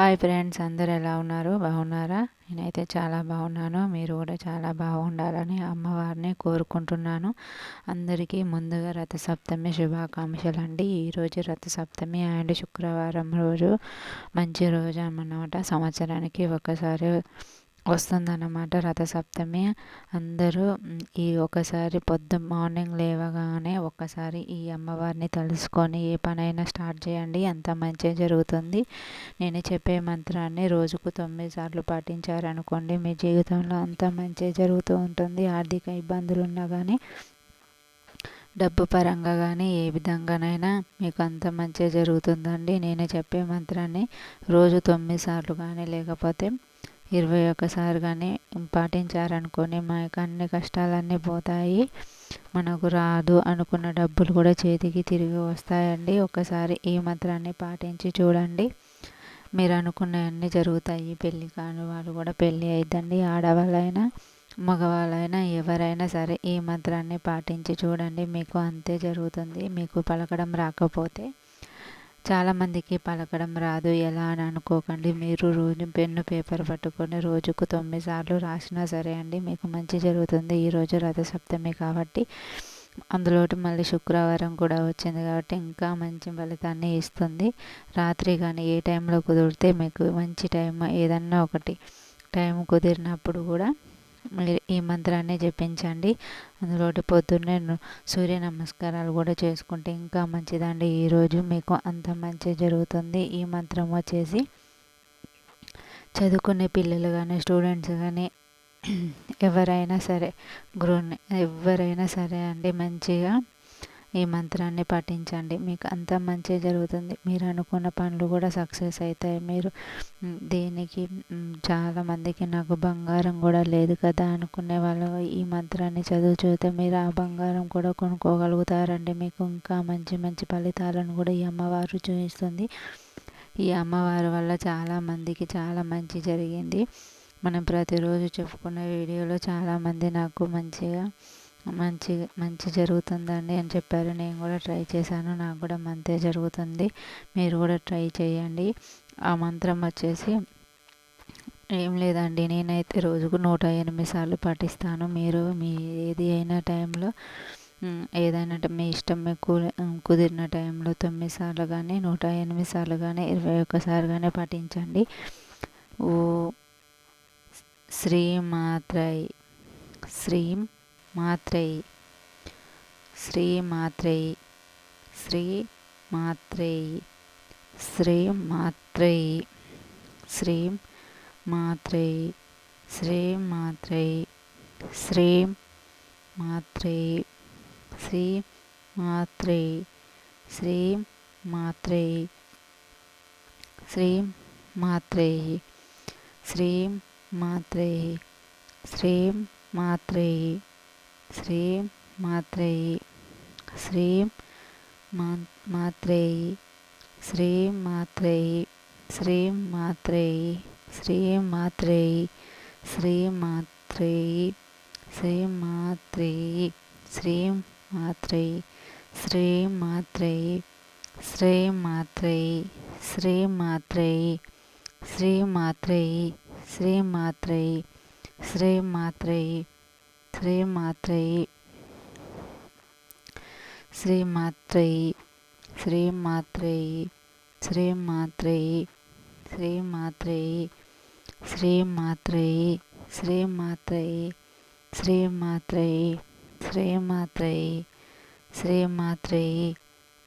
Hi friends అందరు ఎలా ఉన్నారు? బాగున్నారా? నేనైతే చాలా బాగున్నాను. మీరు కూడా చాలా బాగుండాలని అమ్మవారిని కోరుకుంటున్నాను. అందరికీ ముందుగా రథసప్తమి శుభాకాంక్షలు అండి. ఈరోజు రథసప్తమి అండ్ శుక్రవారం రోజు మంచి రోజు అన్నమాట. సంవత్సరానికి ఒకసారి వస్తుందన్నమాట రథసప్తమి. అందరూ ఈ ఒకసారి పొద్దు మార్నింగ్ లేవగానే ఒక్కసారి ఈ అమ్మవారిని తలుసుకొని ఏ పనైనా స్టార్ట్ చేయండి అంత మంచిగా జరుగుతుంది. నేను చెప్పే మంత్రాన్ని రోజుకు తొమ్మిది సార్లు పాటించారనుకోండి మీ జీవితంలో అంత మంచిగా జరుగుతూ ఉంటుంది. ఆర్థిక ఇబ్బందులు ఉన్నా కానీ డబ్బు పరంగా కానీ ఏ విధంగానైనా మీకు అంత మంచిగా జరుగుతుందండి. నేను చెప్పే మంత్రాన్ని రోజు తొమ్మిది సార్లు కానీ లేకపోతే ఇరవై ఒక్కసారి కానీ పాటించారనుకోని మనకు అన్ని కష్టాలన్నీ పోతాయి. మనకు రాదు అనుకున్న డబ్బులు కూడా చేతికి తిరిగి వస్తాయండి. ఒకసారి ఈ మంత్రాన్ని పాటించి చూడండి. మీరు అనుకున్నవన్నీ జరుగుతాయి. పెళ్ళి కాని వాళ్ళు కూడా పెళ్ళి అయిద్దండి. ఆడవాళ్ళైనా మగవాళ్ళైనా ఎవరైనా సరే ఈ మంత్రాన్ని పాటించి చూడండి. మీకు అంతే జరుగుతుంది. మీకు పలకడం రాకపోతే చాలామందికి పలకడం రాదు. ఎలా అని అనుకోకండి. మీరు రోజు పెన్ను పేపర్ పట్టుకొని రోజుకు తొమ్మిది సార్లు రాసినా సరే అండి మీకు మంచి జరుగుతుంది. ఈరోజు రథసప్తమి కాబట్టి అందులో మళ్ళీ శుక్రవారం కూడా వచ్చింది కాబట్టి ఇంకా మంచి ఫలితాన్ని ఇస్తుంది. రాత్రి కానీ ఏ టైంలో కుదిరితే మీకు మంచి టైం ఏదన్నా ఒకటి టైం కుదిరినప్పుడు కూడా మీరు ఈ మంత్రాన్ని జపించండి. అందులో పొద్దున్నే సూర్య నమస్కారాలు కూడా చేసుకుంటే ఇంకా మంచిదండి. ఈరోజు మీకు అంత మంచి జరుగుతుంది. ఈ మంత్రం వచ్చేసి చదువుకునే పిల్లలు కానీ స్టూడెంట్స్ కానీ ఎవరైనా సరే గృహిణి ఎవరైనా సరే అండి మంచిగా ఈ మంత్రాన్ని పఠించండి. మీకు అంత మంచి జరుగుతుంది. మీరు అనుకున్న పనులు కూడా సక్సెస్ అవుతాయి. మీరు దీనికి చాలామందికి నాకు బంగారం కూడా లేదు కదా అనుకునే వాళ్ళు ఈ మంత్రాన్ని చదువు చూస్తే మీరు ఆ బంగారం కూడా కొనుక్కోగలుగుతారండి. మీకు ఇంకా మంచి మంచి ఫలితాలను కూడా ఈ అమ్మవారు చూపిస్తుంది. ఈ అమ్మవారి వల్ల చాలామందికి చాలా మంచి జరిగింది. మనం ప్రతిరోజు చెప్పుకున్న వీడియోలో చాలామంది నాకు మంచిగా మంచి మంచి జరుగుతుందండి అని చెప్పారు. నేను కూడా ట్రై చేశాను. నాకు కూడా మంతే జరుగుతుంది. మీరు కూడా ట్రై చేయండి. ఆ మంత్రం వచ్చేసి ఏం లేదండి నేనైతే రోజుకు నూట ఎనిమిది సార్లు పాటిస్తాను మీరు మీ ఏది అయినా టైంలో ఏదైనా మీ ఇష్టం మీకు కుదిరిన టైంలో తొమ్మిది సార్లు కానీ నూట ఎనిమిది సార్లు కానీ ఇరవై ఒక్కసారి కానీ పాటించండి ఓ శ్రీమాత్రై శ్రీం मात्रेय श्री मात्रेय श्री मात्रेय श्री मात्रेय श्री मात्रेय श्री मात्रेय श्री मात्रेय श्री मात्रेय श्री मात्रेय श्री मात्रेय श्री मात्रेय श्री मात्रेय శ్రీం మాత్రేయి శ్రీం మాత్రేయి శ్రీం మాత్రేయి శ్రీం మాత్రేయి శ్రీం మాత్రేయి శ్రీం మాత్రేయి శ్రీం మాత్రేయి శ్రీం మాత్రేయి శ్రీం మాత్రేయి శ్రీం మాత్రేయి శ్రీం మాత్రేయి శ్రీం మాత్రేయి శ్రీం మాత్రేయి శ్రీం మాత్రేయి శ్రీమాత్రయి శ్రీమాత్రయి శ్రీమాత్రయి శ్రీమాత్రయి శ్రీమాత్రయి శ్రీమాత్రయి శ్రీమాత్రయి శ్రీమాత్రయి శ్రీమాత్రయి శ్రీమాత్రయి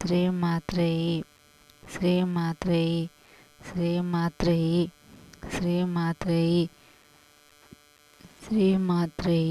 శ్రీమాత్రయి శ్రీమాత్రయి శ్రీమాత్రయి శ్రీమాత్రయి శ్రీమాత్రయి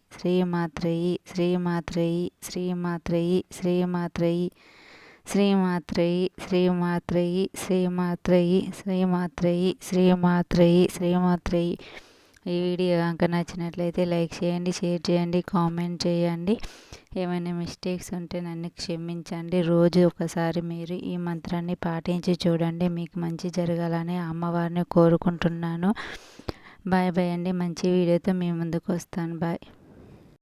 శ్రీమాత్రయి శ్రీమాత్రయి శ్రీమాత్రయి శ్రీమాత్రయి శ్రీమాత్రేయి శ్రీమాత్రేయి శ్రీమాత్రేయి శ్రీమాత్రేయి శ్రీమాత్రేయి శ్రీమాత్రేయి. ఈ వీడియో కనుక నచ్చినట్లయితే లైక్ చేయండి షేర్ చేయండి కామెంట్ చేయండి. ఏమైనా మిస్టేక్స్ ఉంటే నన్ను క్షమించండి. రోజు ఒకసారి మీరు ఈ మంత్రాన్ని పాటించి చూడండి. మీకు మంచి జరగాలని అమ్మవారిని కోరుకుంటున్నాను. బాయ్ బాయ్ అండి. మంచి వీడియోతో మీ ముందుకు వస్తాను. బాయ్.